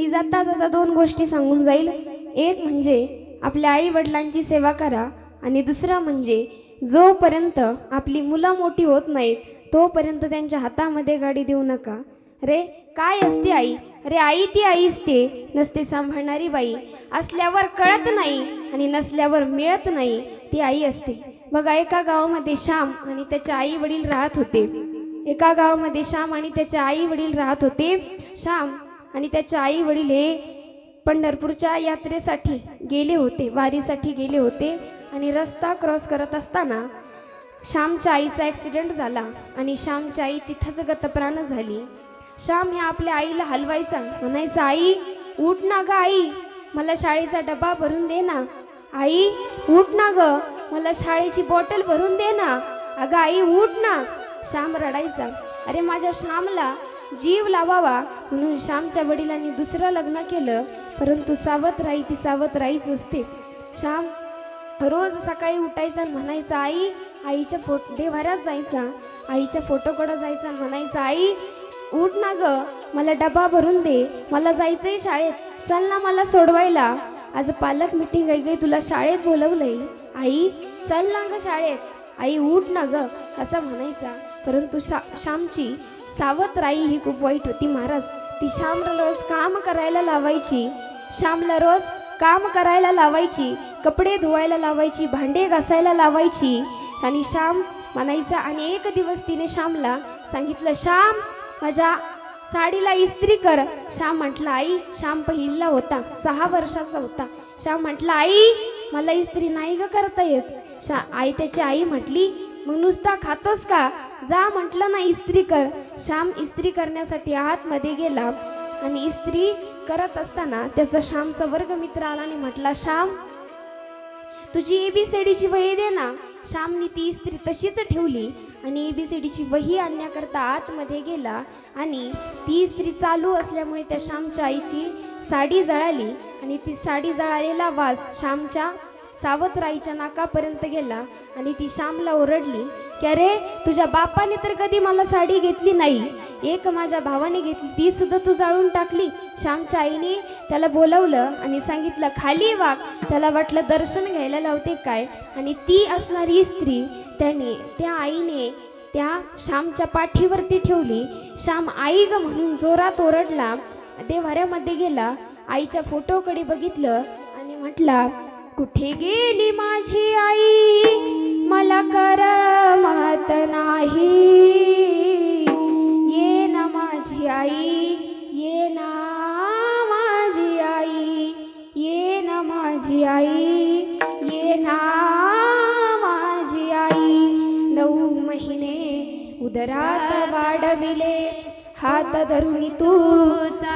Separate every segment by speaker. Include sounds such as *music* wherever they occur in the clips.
Speaker 1: मी जाता जाता दोन गोष्टी सांगून जाईल. एक म्हणजे आपल्या आई वडिलांची सेवा करा आणि दुसरा म्हणजे जोपर्यंत आपली मुलं मोठी होत नाहीत तोपर्यंत त्यांच्या हातामध्ये गाडी देऊ नका. रे काय असते आई? अरे आई ती आई असते. नसते सांभाळणारी बाई. असल्यावर कळत नाही आणि नसल्यावर मिळत नाही ती आई असते. बघा एका गावामध्ये श्याम आणि त्याचे आई वडील राहत होते. एका गावामध्ये श्याम आणि त्याचे आई वडील राहत होते. श्याम आणि त्याचे आई वडील हे पंढरपूरच्या यात्रेसाठी गेले होते वारीसाठी गेले होते आणि रस्ता क्रॉस करत असताना श्यामच्या आईचा ॲक्सिडेंट झाला आणि श्यामची आई तिथंच गतप्राण झाली. श्याम ह्या आपल्या आईला हलवायचा म्हणायचा आई उठ ना ग आई मला शाळेचा डबा भरून दे ना. आई उठ ना ग मला शाळेची बॉटल भरून दे ना. अगं आई उठ ना. श्याम रडायचा अरे माझ्या श्यामला जीव लावावा म्हणून श्यामच्या वडिलांनी दुसरं लग्न केलं परंतु सावत राई ती सावत राईच असते. श्याम रोज सकाळी उठायचा आणि म्हणायचा आई आईच्या फोट देवाऱ्यात जायचा आईच्या फोटोकडं जायचा म्हणायचा आई उठ ना ग मला डबा भरून दे मला जायचंय शाळेत चल ना मला सोडवायला. आज पालक मिटिंग आहे गे तुला शाळेत बोलवलंय. आई चल ना ग शाळेत. आई उठ ना ग असं म्हणायचा. परंतु शा श्यामची सावत राई ही खूप वाईट होती महाराज. ती श्यामला रोज काम करायला लावायची. श्यामला रोज काम करायला लावायची. कपडे धुवायला लावायची भांडे घासायला लावायची. आणि श्याम म्हणायचा आणि एक दिवस तिने श्यामला सांगितलं श्याम माझ्या साडीला इस्त्री कर. श्याम म्हटलं आई श्याम पहिला होता सहा वर्षाचा होता. श्याम म्हटलं आई मला इस्त्री नाही ग करता येत. शा आई त्याची आई म्हटली मग नुसता खातोस का? जा म्हटलं ना इस्त्री कर. श्याम इस्त्री करण्यासाठी आतमध्ये गेला आणि इस्त्री करत असताना त्याचा श्यामचा वर्गमित्र आला आणि म्हटला श्याम तुझी एबीसीडीची वही दे ना. श्यामने ती इस्त्री तशीच ठेवली आणि एबीसीडीची वही आणण्याकरता आतमध्ये गेला आणि ती इस्त्री चालू असल्यामुळे त्या श्यामच्या आईची साडी जळाली आणि ती साडी जळालेला वास श्यामच्या सावतराईच्या नाकापर्यंत गेला आणि ती श्यामला ओरडली की अरे तुझ्या बापाने तर कधी मला साडी घेतली नाही. एक माझ्या भावाने घेतली ती सुद्धा तू जाळून टाकली. श्यामच्या आईने त्याला बोलवलं आणि सांगितलं खाली वाघ. त्याला वाटलं दर्शन घ्यायला लावते काय? आणि ती असणारी स्त्री त्याने त्या आईने त्या श्यामच्या पाठीवरती ठेवली. श्याम आई ग म्हणून जोरात ओरडला. देवाऱ्यामध्ये गेला आईच्या फोटोकडे बघितलं आणि म्हटला कुठे गेली माझी आई? मला करमत नाही. ये ना माझी आई ये ना माझी आई ये ना माझी आई ये ना माझी आई. नऊ महिने उदरात वाढविले हात धरून तू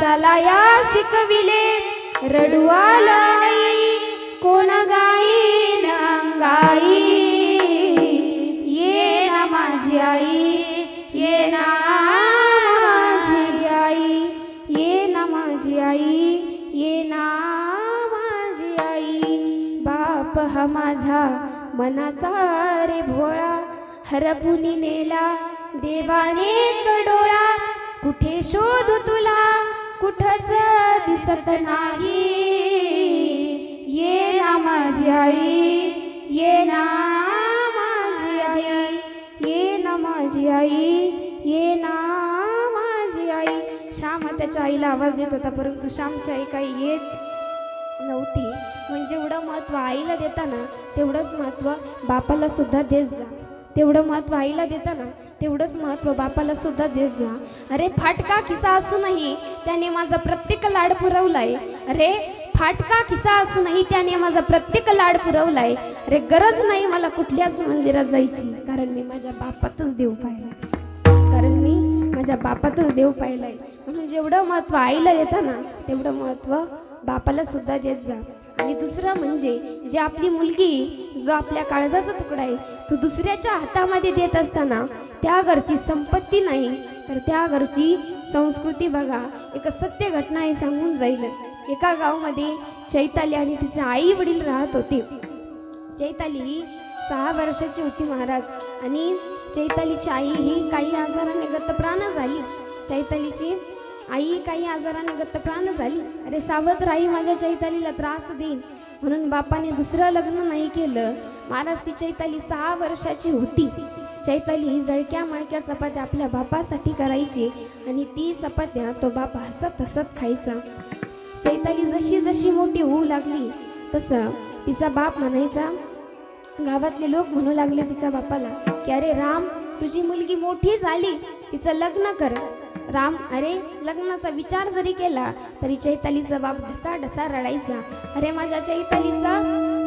Speaker 1: चालाया शिकविले. रडू आला आई कोण गाई गाई ये ना माझी आई ये ना माझी आई ये ना माझी आई ये ना माझी आई. बाप हा माझा मनाचा रे भोळा हरपुनी नेला देवाने कडोळा. कुठे शोधू तुला? कुठच दिसत नाही. ये ना माझी आई ये ना माझी आई ये ना माझी आई ये ना माझी आई. श्याम हा त्याच्या आईला आवाज देत होता परंतु श्यामची आई काही येत नव्हती. म्हणजे जेवढं महत्त्व आईला देताना तेवढंच महत्त्व बापाला सुद्धा देत जा. तेवढं महत्त्व आईला देताना तेवढंच महत्त्व बापाला सुद्धा देत जा. अरे फाटका किस्सा असूनही त्याने माझा प्रत्येक लाड पुरवलाय. अरे फाटका किसा असूनही त्याने माझा प्रत्येक लाड पुरवलाय. अरे गरज नाही मला कुठल्याच मंदिरात जायची कारण मी माझ्या बापातच देव पाहिला कारण मी माझ्या बापातच देव पाहिलाय. म्हणून जेवढं महत्त्व आईला देताना तेवढं महत्त्व बापाला सुद्धा देत जा. आणि दुसरं म्हणजे जे आपली मुलगी जो आपल्या काळजाचा तुकडा आहे तो दुसऱ्याच्या हातामध्ये देत असताना त्या घरची संपत्ती नाही तर त्या घरची संस्कृती बघा. एक सत्य घटना हे सांगून जाईल. एका गावामध्ये चैताली आणि तिचे आई वडील राहत होते. चैताली ही सहा वर्षाची होती महाराज आणि चैतालीची आई ही काही आजाराने गतप्राण झाली. चैतालीची आई काही आजाराने गतप्राण झाली. अरे सावध राही माझ्या चैतालीला त्रास देईन. म्हणून बापाने दुसरं लग्न नाही केलं. महाराज ती चैताली सहा वर्षाची होती. चैताली ही जळक्या मळक्या चपात्या आपल्या बापासाठी करायची आणि ती चपात्या तो बाप हसत हसत खायचा. चैताली जशी जशी मोठी होऊ लागली तसं तिचा बाप म्हणायचा गावातले लोक म्हणू लागले तिच्या बापाला की अरे राम तुझी मुलगी मोठी झाली तिचं लग्न कर. राम अरे लग्नाचा विचार जरी केला तरी चैतालीचा बाप ढसा ढसा रडायचा. अरे माझ्या चैतालीचा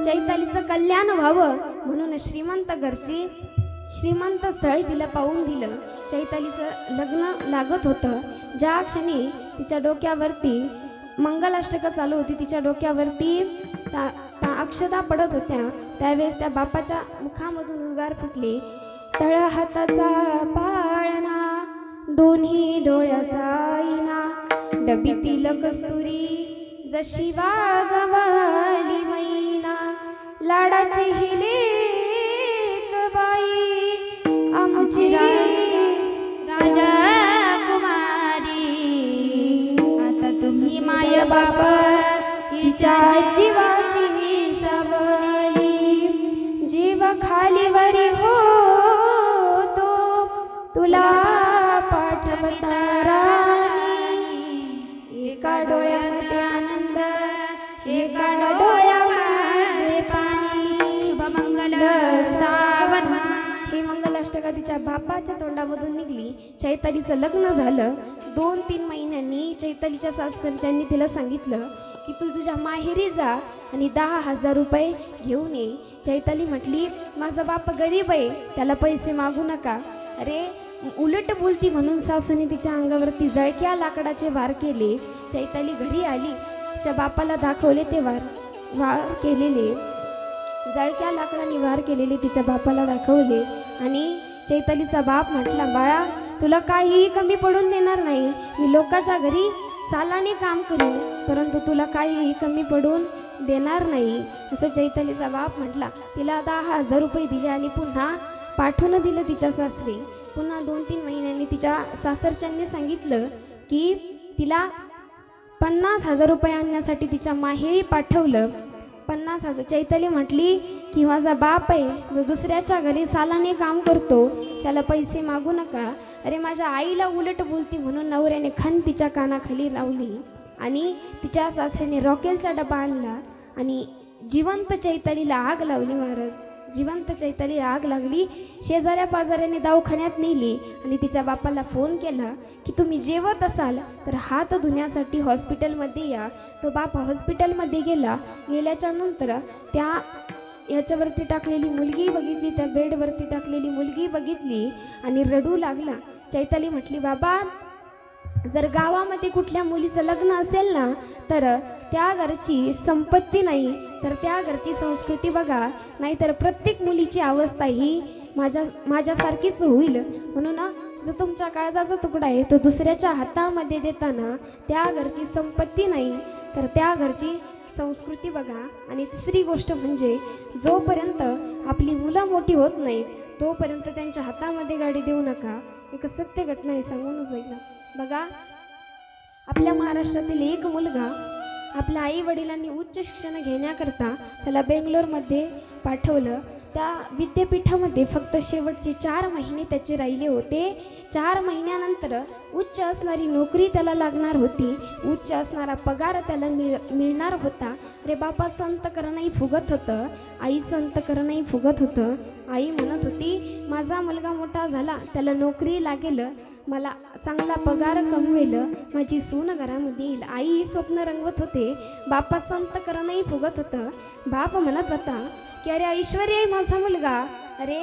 Speaker 1: चैतालीचं कल्याण व्हावं म्हणून श्रीमंत घरची श्रीमंत स्थळी तिला पाहून दिलं. चैतालीचं लग्न लागत होतं. ज्या क्षणी तिच्या डोक्यावरती मंगलाष्टकं चालू होती. तिच्या डोक्यावरती त्या त्या अक्षदा पडत होत्या. त्यावेळेस त्या बापाच्या मुखामधून उगार फुटले. तळ हाताचा पाळणा दोन्ही डोळ्याचा आईना डबीतील कस्तुरी जशी वागवाली मैना. लाडाची हिले बाई आमची बापाच्या तोंडामधून निघली. चैतालीचं लग्न झालं. दोन तीन महिन्यांनी चैतालीच्या सासरच्यांनी तिला सांगितलं की तू तुझ्या माहेरी जा आणि दहा हजार रुपये घेऊन ये. चैताली म्हटली माझा बाप गरीब आहे त्याला पैसे मागू नका. अरे उलट बोलती म्हणून सासूने तिच्या अंगावरती जळक्या लाकडाचे वार केले. चैताली घरी आली. तिच्या बापाला दाखवले ते वार वार केलेले. जळक्या लाकडाने वार केलेले तिच्या बापाला दाखवले. आणि चैतालीचा बाप म्हटला बाळा तुला काहीही कमी पडून देणार नाही. मी लोकांच्या घरी सालाने काम करीन परंतु तुला काहीही कमी पडून देणार नाही. असं चैतालीचा बाप म्हटला. तिला दहा हजार रुपये दिले आणि पुन्हा पाठवून दिलं तिच्या सासरी. पुन्हा दोन तीन महिन्यांनी तिच्या सासरच्यांनी सांगितलं की तिला पन्नास हजार रुपये आणण्यासाठी तिच्या माहेरी पाठवलं. पन्नास चैतली म्हटली की माझा बाप आहे जो दुसऱ्याच्या घरी सालाने काम करतो त्याला पैसे मागू नका. अरे माझ्या आईला उलट बोलती म्हणून नवऱ्याने खण तिच्या कानाखाली लावली आणि तिच्या सासऱ्याने रॉकेलचा डबा आणला आणि जिवंत चैतालीला आग लावली महाराज. जिवंत चैताली आग लागली. शेजाऱ्या पाजाऱ्याने दवाखान्यात नेली आणि तिच्या बापाला फोन केला की तुम्ही जेवत असाल तर हात धुण्यासाठी हॉस्पिटलमध्ये या. तो बाप हॉस्पिटलमध्ये गेला. गेल्याच्यानंतर त्या याच्यावरती टाकलेली मुलगी बघितली त्या बेडवरती टाकलेली मुलगी बघितली आणि रडू लागला. चैताली म्हटली बाबा जर गावामध्ये कुठल्या मुलीचं लग्न असेल ना तर त्या घरची संपत्ती नाही तर त्या घरची संस्कृती बघा. नाहीतर प्रत्येक मुलीची अवस्था ही माझ्या माझ्यासारखीच होईल. म्हणून जो तुमच्या काळजाचा तुकडा आहे तो दुसऱ्याच्या हातामध्ये देताना त्या घरची संपत्ती नाही तर त्या घरची संस्कृती बघा. आणि तिसरी गोष्ट म्हणजे जोपर्यंत आपली मुलं मोठी होत नाहीत तोपर्यंत त्यांच्या हातामध्ये गाडी देऊ नका. एक सत्य घटना आहे सांगूनच जाईल. बघा. आपल्या महाराष्ट्रातील एक मुलगा आपल्या आई वडिलांनी उच्च शिक्षण घेण्याकरता त्याला बेंगलोरमध्ये पाठवलं. त्या विद्यापीठामध्ये फक्त शेवटचे चार महिने त्याचे राहिले होते. चार महिन्यानंतर उच्च असणारी नोकरी त्याला लागणार होती. उच्च असणारा पगार त्याला मिळ मिळणार होता. रे बापा संत करणंही फुगत होतं. आई संत करणंही फुगत होतं. आई म्हणत होती माझा मुलगा मोठा झाला त्याला नोकरी लागेल. मला चांगला पगार कमवेल. माझी सून घरामध्ये येईल. आई स्वप्न रंगवत होते. बापा संत करणंही फुगत होतं. बाप म्हणत होता की अरे ऐश्वर्य आहे माझा मुलगा. अरे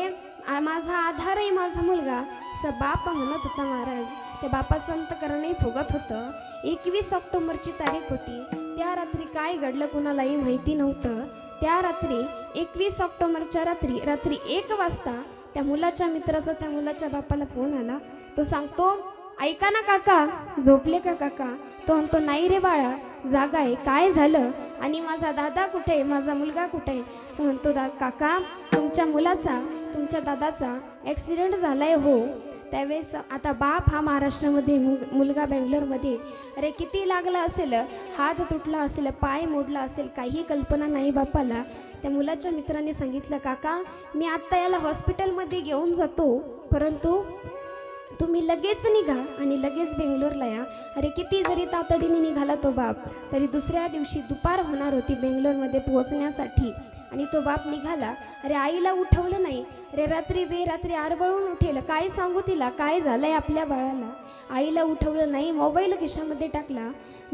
Speaker 1: माझा आधार आहे माझा मुलगा. असं बाप म्हणत होता महाराज. ते बापा संत करणंही फुगत होतं. एकवीस ऑक्टोबरची तारीख होती. त्या रात्री काय घडलं कुणालाही माहिती नव्हतं. त्या रात्री एकवीस ऑक्टोबरच्या रात्री रात्री एक वाजता त्या मुलाच्या मित्राचा त्या मुलाच्या बापाला फोन आला. तो सांगतो ऐका ना काका झोपले का काका? तो म्हणतो नाही रे बाळा. जागा आहे. काय झालं? आणि माझा दादा कुठे? आहे माझा मुलगा कुठे? आहे तो म्हणतो दा काका तुमच्या मुलाचा तुमच्या दादाचा ॲक्सिडेंट झाला आहे हो. त्यावेळेस आता बाप हा महाराष्ट्रामध्ये मुलगा बेंगलोरमध्ये. अरे किती लागला असेल? हात तुटला असेल पाय मोडला असेल काही कल्पना नाही बापाला त्या मुलाच्या मित्राने सांगितलं काका मी आत्ता याला हॉस्पिटलमध्ये घेऊन जातो. परंतु तुम्ही लगेच निघा आणि लगेच बेंगलोरला या. अरे किती जरी तातडीने निघाला तो बाप तरी दुसऱ्या दिवशी दुपार होणार होती बेंगलोरमध्ये पोहोचण्यासाठी. आणि तो बाप निघाला. अरे आईला उठवलं नाही. अरे रात्री बेरात्री आरबळून उठेल. काय सांगू तिला? काय झालं आहे आपल्या बाळाला? आईला उठवलं नाही मोबाईल खिशामध्ये टाकला.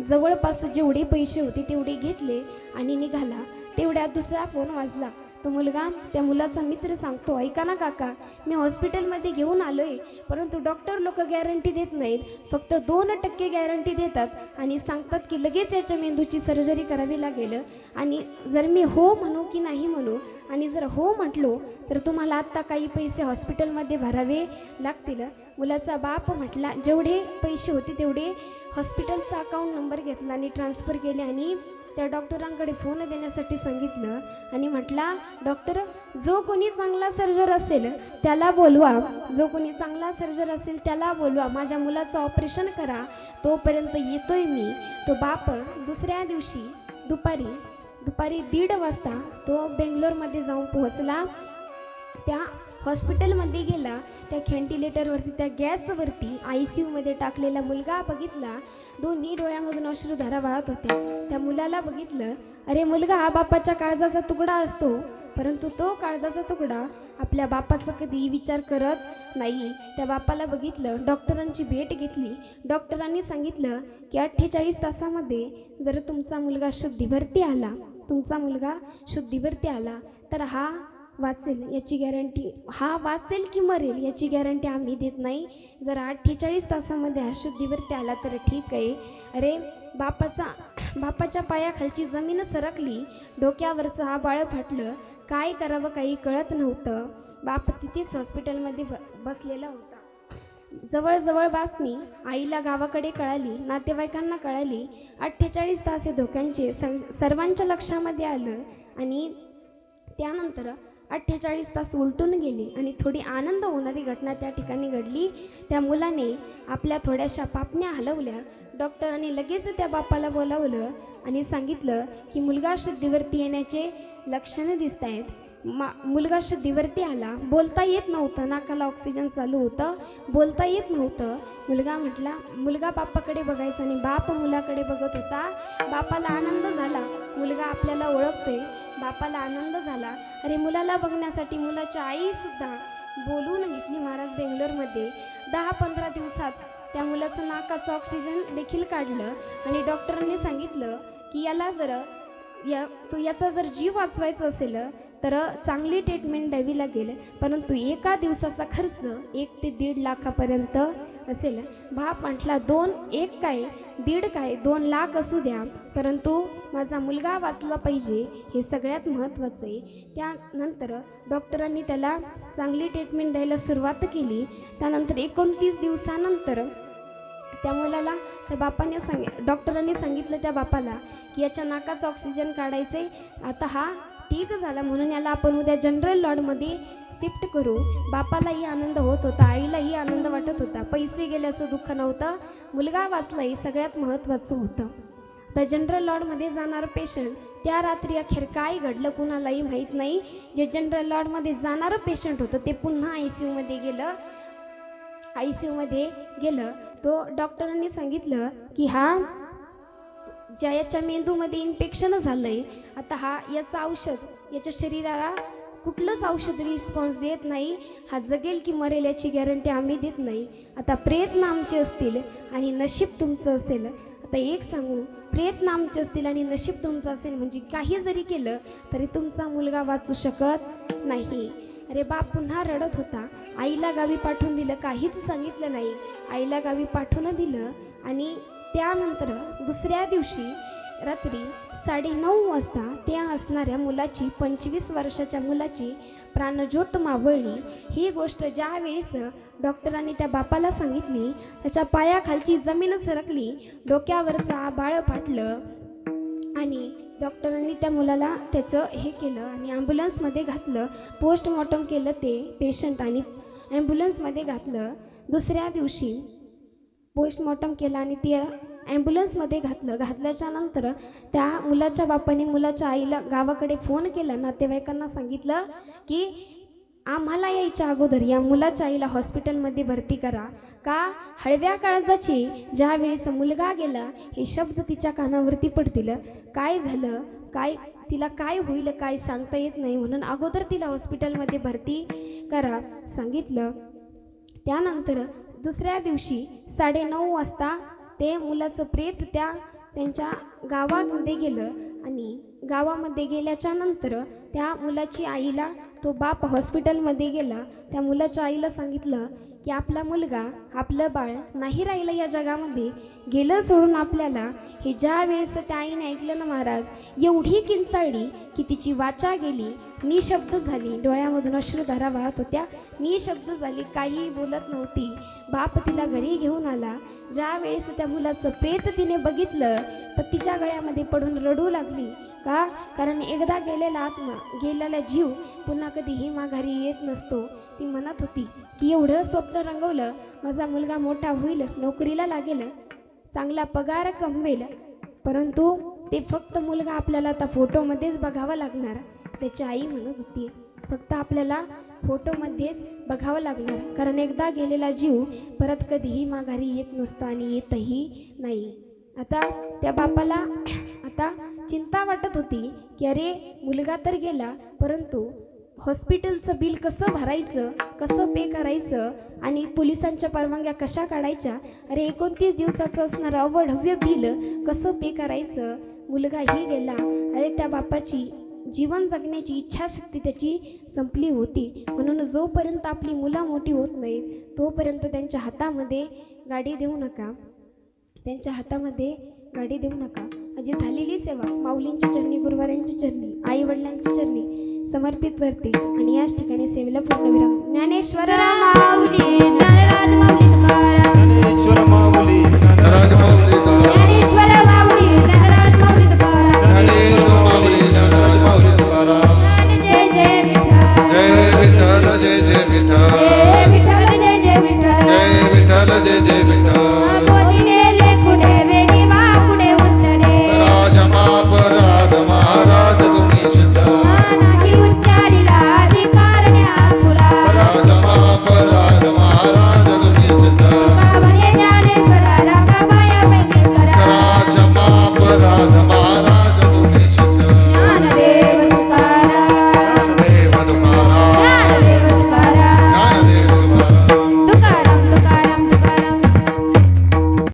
Speaker 1: जवळपास जेवढे पैसे होते तेवढे घेतले आणि निघाला. तेवढ्यात दुसरा फोन वाजला. तो मुलगा त्या मुलाचा मित्र सांगतो ऐका ना काका मी हॉस्पिटलमध्ये घेऊन आलो आहे परंतु डॉक्टर लोक गॅरंटी देत नाहीत. फक्त दोन टक्के गॅरंटी देतात आणि सांगतात की लगेच याच्या मेंदूची सर्जरी करावी लागेल. आणि जर मी हो म्हणू की नाही म्हणू आणि जर हो म्हटलो तर तुम्हाला आत्ता काही पैसे हॉस्पिटलमध्ये भरावे लागतील. मुलाचा बाप म्हटला जेवढे पैसे होते तेवढे हॉस्पिटलचा अकाउंट नंबर घेतला आणि ट्रान्सफर केले आणि त्या डॉक्टरांकडे फोन देण्यासाठी सांगितलं आणि म्हटला डॉक्टर जो कोणी चांगला सर्जर असेल त्याला बोलवा. जो कोणी चांगला सर्जर असेल त्याला बोलवा. माझ्या मुलाचं ऑपरेशन करा. तोपर्यंत येतोय मी. तो बाप दुसऱ्या दिवशी दुपारी दुपारी दीड वाजता तो बेंगलोरमध्ये जाऊन पोहोचला. त्या हॉस्पिटलमध्ये गेला त्या व्हेंटिलेटरवरती त्या गॅसवरती आय सी यूमध्ये टाकलेला मुलगा बघितला. दोन्ही डोळ्यामधून अश्रूधारा वाहत होत्या. त्या मुलाला बघितलं अरे मुलगा हा बापाच्या काळजाचा तुकडा असतो. परंतु तो काळजाचा तुकडा आपल्या बापाचा कधी विचार करत नाही. त्या बापाला बघितलं डॉक्टरांची भेट घेतली. डॉक्टरांनी सांगितलं की अठ्ठेचाळीस तासामध्ये जर तुमचा मुलगा शुद्धीवरती आला तुमचा मुलगा शुद्धीवरती आला तर हा वाचेल याची गॅरंटी हा वाचेल की मरेल याची गॅरंटी आम्ही देत नाही. जर अठ्ठेचाळीस तासामध्ये हा शुद्धीवरती आला तर ठीक आहे. अरे बापाचा बापाच्या पायाखालची जमीन सरकली डोक्यावरचं हा बाळ फाटलं. काय करावं काही कळत नव्हतं. बाप तिथेच हॉस्पिटलमध्ये ब बसलेला होता. जवळजवळ बातमी आईला गावाकडे कळाली नातेवाईकांना कळाली. अठ्ठेचाळीस तास हे धोक्यांचे सं- सर्वांच्या लक्षामध्ये आलं आणि त्यानंतर अठ्ठेचाळीस तास उलटून गेले आणि थोडी आनंद होणारी घटना त्या ठिकाणी घडली. त्या मुलाने आपल्या थोड्याशा पापण्या हलवल्या. डॉक्टरांनी लगेच त्या बापाला बोलावलं आणि सांगितलं की मुलगा शुद्धीवरती येण्याचे लक्षणं दिसत आहेत. मा मुलगा शुद्धीवरती आला. बोलता येत नव्हतं. नाकाला ऑक्सिजन चालू होतं. बोलता येत नव्हतं. मुलगा म्हटला मुलगा बापाकडे बघायचा आणि बाप मुलाकडे बघत होता. बापाला आनंद झाला. मुलगा आपल्याला ओळखतोय. बापाला आनंद झाला. अरे मुलाला बघण्यासाठी मुलाच्या आईसुद्धा बोलून घेतली महाराज बेंगलोरमध्ये. दहा पंधरा दिवसात त्या मुलाचं नाकाचं ऑक्सिजन देखील काढलं आणि डॉक्टरांनी सांगितलं की याला जर या तो याचा जर जीव वाचवायचा असेल तर चांगली ट्रीटमेंट द्यावी लागेल परंतु एका दिवसाचा खर्च एक ते दीड लाखापर्यंत असेल. बाप म्हटला दोन एक काय दीड काय दोन लाख असू द्या. परंतु माझा मुलगा वाचला पाहिजे हे सगळ्यात महत्त्वाचं आहे. त्यानंतर डॉक्टरांनी त्याला चांगली ट्रीटमेंट द्यायला सुरुवात केली. त्यानंतर एकोणतीस दिवसानंतर त्या मुलाला त्या बापाने सांग डॉक्टरांनी सांगितलं त्या बापाला की याच्या नाकाचं ऑक्सिजन काढायचे आता हा ठीक झाला म्हणून याला आपण उद्या जनरल लॉडमध्ये शिफ्ट करू. बापालाही आनंद होत होता आईलाही आनंद वाटत होता. पैसे गेल्याचं दुःख नव्हतं. मुलगा वाचलाही सगळ्यात महत्त्वाचं होतं. तर जनरल लॉडमध्ये जाणार पेशंट त्या रात्री अखेर काय घडलं कुणालाही माहीत नाही. जे जनरल लॉडमध्ये जाणारं पेशंट होतं ते पुन्हा आय सी यूमध्ये गेलं. आय सी यूमध्ये गेलं तो डॉक्टरांनी सांगितलं की हा ज्या याच्या मेंदूमध्ये इन्फेक्शन झालं आहे आता हा याचं औषध याच्या शरीराला कुठलंच औषध रिस्पॉन्स देत नाही. हा जगेल की मरेल याची गॅरंटी आम्ही देत नाही. आता प्रयत्न आमचे असतील आणि नशीब तुमचं असेल. आता एक सांगू प्रयत्न आमचे असतील आणि नशीब तुमचं असेल म्हणजे काही जरी केलं तरी तुमचा मुलगा वाचू शकत नाही. अरे बाप पुन्हा रडत होता. आईला गावी पाठवून दिलं काहीच सांगितलं नाही. आईला गावी पाठवून दिलं आणि त्यानंतर दुसऱ्या दिवशी रात्री साडेनऊ वाजता त्या असणाऱ्या मुलाची पंचवीस वर्षाच्या मुलाची प्राणज्योत मावळली. ही गोष्ट ज्यावेळेस डॉक्टरांनी त्या बापाला सांगितली त्याच्या पायाखालची जमीन सरकली डोक्यावरचा आबाळ फाटलं आणि डॉक्टरांनी त्या मुलाला त्याचं हे केलं आणि ॲम्ब्युलन्समध्ये घातलं पोस्टमॉर्टम केलं ते पेशंट आणि ॲम्ब्युलन्समध्ये घातलं. दुसऱ्या दिवशी पोस्टमॉर्टम केलं आणि ते ॲम्ब्युलन्समध्ये घातलं. घातल्याच्या नंतर त्या मुलाच्या बापाने मुलाच्या आईला गावाकडे फोन केला. नातेवाईकांना सांगितलं की आम्हाला यायच्या अगोदर या मुलाच्या आईला हॉस्पिटलमध्ये भरती करा. का? हळव्या काळजाची ज्या वेळेस मुलगा गेला हे शब्द तिच्या कानावरती पडतील. काय झालं? काय तिला काय होईल काय सांगता येत नाही म्हणून अगोदर तिला हॉस्पिटलमध्ये भरती करा. सांगितलं. त्यानंतर दुसऱ्या दिवशी साडेनऊ वाजता ते मुलाचं प्रेत त्या त्यांच्या गावामध्ये गेलं आणि गावामध्ये गेल्याच्यानंतर त्या मुलाची आईला तो बाप हॉस्पिटलमध्ये गेला. त्या मुलाच्या आईला सांगितलं की आपला मुलगा आपलं बाळ नाही राहिलं या जगामध्ये. गेलं सोडून आपल्याला. हे ज्या वेळेस त्या आईने ऐकलं ना महाराज एवढी किंचाळली की तिची वाचा गेली निशब्द झाली. डोळ्यामधून अश्रुधारा वाहत होत्या. निशब्द झाली काही बोलत नव्हती. बाप तिला घरी घेऊन आला. ज्या वेळेस त्या मुलाचं प्रेत तिने बघितलं तर तिच्या गळ्यामध्ये पडून रडू लागली. का? कारण एकदा गेलेला आत्मा गेलेला जीव पुन्हा कधीही माघारी येत नसतो. ती म्हणत होती की एवढं स्वप्न रंगवलं माझा मुलगा मोठा होईल नोकरीला लागेल चांगला पगार कमवेल. परंतु ते फक्त मुलगा आपल्याला आता फोटोमध्येच बघावा लागणार त्याची आई म्हणत होती. फक्त आपल्याला फोटोमध्येच बघावं लागणार कारण एकदा गेलेला जीव परत कधीही माघारी येत नसतो आणि येतही नाही. आता त्या बापाला *clears throat* आता चिंता वाटत होती की अरे मुलगा तर गेला परंतु हॉस्पिटलचं बिल कसं भरायचं कसं पे करायचं आणि पोलिसांच्या परवानग्या कशा काढायच्या? अरे एकोणतीस दिवसाचं असणारं अवढव्य बिल कसं पे करायचं? मुलगाही गेला. अरे त्या बापाची जीवन जगण्याची इच्छाशक्ती त्याची संपली होती. म्हणून जोपर्यंत आपली मुलं मोठी होत नाहीत तोपर्यंत त्यांच्या हातामध्ये गाडी देऊ नका. त्यांच्या हातामध्ये गाडी देऊ नका. माझी झालेली सेवा माऊलींची चरणी गुरुवारांची चरणी आई वडिलांची चरणी समर्पित करते आणि याच ठिकाणी सेवेला पूर्णविराम ज्ञानेश्वर
Speaker 2: माऊली ज्ञानराज माऊली तुकाराम
Speaker 3: ज्ञानेश्वर माऊली.